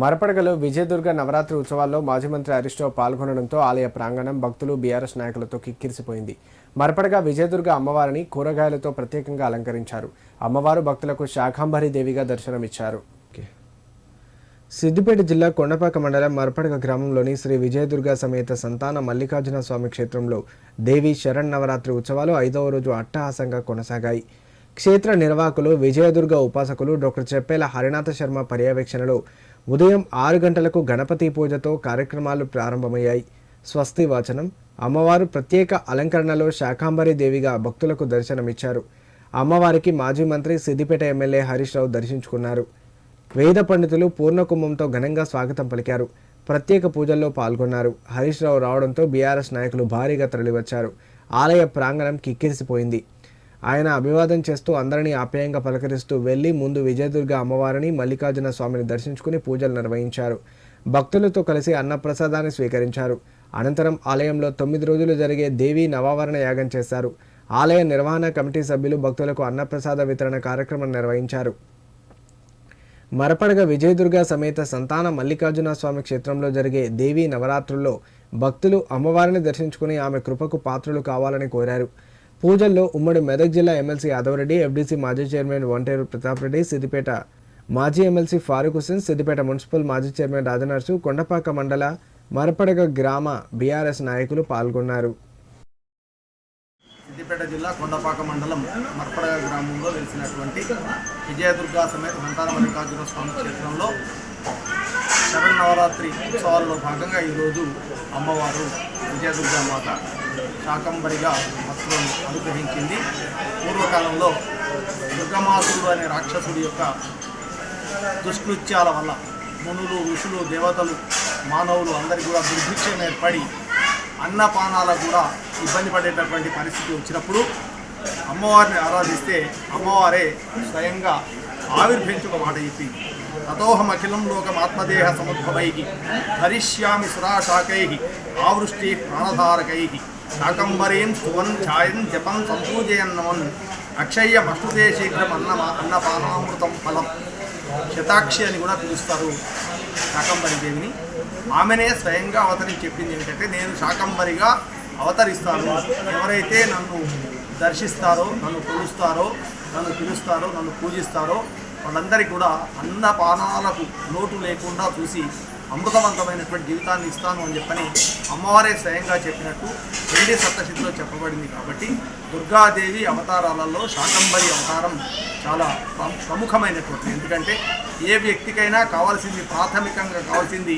మరపడగలో విజయదుర్గ నవరాత్రి ఉత్సవాల్లో మాజీ మంత్రి హరీష్ పాల్గొనడంతో ఆలయ ప్రాంగణం భక్తులు బీఆర్ఎస్ నాయకులతో కిక్కిరిసిపోయింది. మరపడగా విజయదుర్గ అమ్మవారిని కూరగాయలతో ప్రత్యేకంగా అలంకరించారు. అమ్మవారు భక్తులకు శాకాంబరి దేవిగా దర్శనమిచ్చారు. సిద్దిపేట జిల్లా కొండపాక మండలం మరపడగ గ్రామంలోని శ్రీ విజయదుర్గ సమేత సంతాన మల్లికార్జున స్వామి క్షేత్రంలో దేవి శరణ్ నవరాత్రి ఉత్సవాలు ఐదవ రోజు అట్టహాసంగా కొనసాగాయి. క్షేత్ర నిర్వాహకులు విజయదుర్గ ఉపాసకులు డాక్టర్ చెప్పేల హరినాథ శర్మ పర్యవేక్షణలో ఉదయం ఆరు గంటలకు గణపతి పూజతో కార్యక్రమాలు ప్రారంభమయ్యాయి. స్వస్తి వాచనం. అమ్మవారు ప్రత్యేక అలంకరణలో శాకాంబరి దేవిగా భక్తులకు దర్శనమిచ్చారు. అమ్మవారికి మాజీ మంత్రి సిద్దిపేట ఎమ్మెల్యే హరీష్ రావు దర్శించుకున్నారు. వేద పండితులు పూర్ణకుంభంతో ఘనంగా స్వాగతం పలికారు. ప్రత్యేక పూజల్లో పాల్గొన్నారు. హరీష్ రావు రావడంతో బీఆర్ఎస్ నాయకులు భారీగా తరలివచ్చారు. ఆలయ ప్రాంగణం కిక్కిరిసిపోయింది. ఆయన అభివాదం చేస్తూ అందరినీ ఆప్యాయంగా పలకరిస్తూ వెళ్ళి ముందు విజయదుర్గ అమ్మవారిని మల్లికార్జున స్వామిని దర్శించుకుని పూజలు నిర్వహించారు. భక్తులతో కలిసి అన్నప్రసాదాన్ని స్వీకరించారు. అనంతరం ఆలయంలో తొమ్మిది రోజులు జరిగే దేవి నవావరణ యాగం చేశారు. ఆలయ నిర్వహణ కమిటీ సభ్యులు భక్తులకు అన్నప్రసాద వితరణ కార్యక్రమం నిర్వహించారు. మరపడగ విజయదుర్గ సమేత సంతాన మల్లికార్జున స్వామి క్షేత్రంలో జరిగే దేవీ నవరాత్రుల్లో భక్తులు అమ్మవారిని దర్శించుకుని ఆమె కృపకు పాత్రులు కావాలని కోరారు. పూజల్లో ఉమ్మడి మెదక్ జిల్లా ఎమ్మెల్సీ యాదవరెడ్డి ఎఫ్డీసీ మాజీ చైర్మన్ వంటేరు ప్రతాప్ రెడ్డి సిద్దిపేట మాజీ ఎమ్మెల్సీ ఫారూక్ హుసేన్ సిద్దిపేట మున్సిపల్ మాజీ చైర్మన్ రాజనర్సు కొండపాక మండల మరపడగ గ్రామ బీఆర్ఎస్ నాయకులు పాల్గొన్నారు. సిద్దిపేట జిల్లా కొండపాక మండలం మరపడగ గ్రామంలో వెలిసినటువంటి విజయదుర్గా సమేత సంతాన మల్లికార్జున స్వామి క్షేత్రంలో శరన్నవరాత్రి ఉత్సవాల్లో భాగంగా ఈరోజు అమ్మవారు విజయదుర్గామాత శాకంబరిగా భక్తులను అనుగ్రహించింది. పూర్వకాలంలో దుర్గమాసుడు అనే రాక్షసుడి యొక్క దుష్కృత్యాల వల్ల మునులు ఋషులు దేవతలు మానవులు అందరికీ కూడా దుర్భిక్షం ఏర్పడి అన్నపానాలకు కూడా ఇబ్బంది పడేటటువంటి పరిస్థితి వచ్చినప్పుడు అమ్మవారిని ఆరాధిస్తే అమ్మవారే స్వయంగా ఆవిర్భవించుక మాట చెప్పి తతోహమఖిలం లోకమాత్మదేహ లోకం సముద్భవై హరిష్యామి సురాశాకై ఆవృష్టి ప్రాణధారకై శాకంబరీం సువన్ ఛాయన్ జపం సంపూజయన్నమన్ అక్షయ్యమస్తుతే శీఘ్రం అన్న అన్నపానామృతం ఫలం శతాక్షి అని కూడా పిలుస్తారు శాకంబరి దేవిని. ఆమెనే స్వయంగా అవతరించి చెప్పింది ఏంటంటే నేను శాకంబరిగా అవతరిస్తాను. ఎవరైతే నన్ను దర్శిస్తారో నన్ను కొలుస్తారో నన్ను పిలుస్తారో నన్ను పూజిస్తారో వాళ్ళందరికీ కూడా అన్నపానాలకు లోటు లేకుండా చూసి అమృతవంతమైనటువంటి జీవితాన్ని ఇస్తాను అని చెప్పని అమ్మవారే స్వయంగా చెప్పినట్టు పెళ్ళి సప్తశతిలో చెప్పబడింది కాబట్టి దుర్గాదేవి అవతారాలలో శాకంబరి అవతారం చాలా ప్ర- ప్రముఖమైనటువంటిది ఎందుకంటే ఏ వ్యక్తికైనా కావాల్సింది ప్రాథమికంగా కావాల్సింది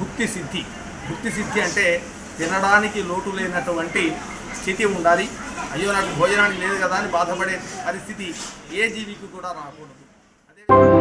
భుక్తి సిద్ధి. భుక్తి సిద్ధి అంటే తినడానికి లోటు లేనటువంటి స్థితి ఉండాలి. అయ్యో నాకు భోజనానికి లేదు కదా అని బాధపడే పరిస్థితి ఏ జీవికి కూడా రాకూడదు. Thank you.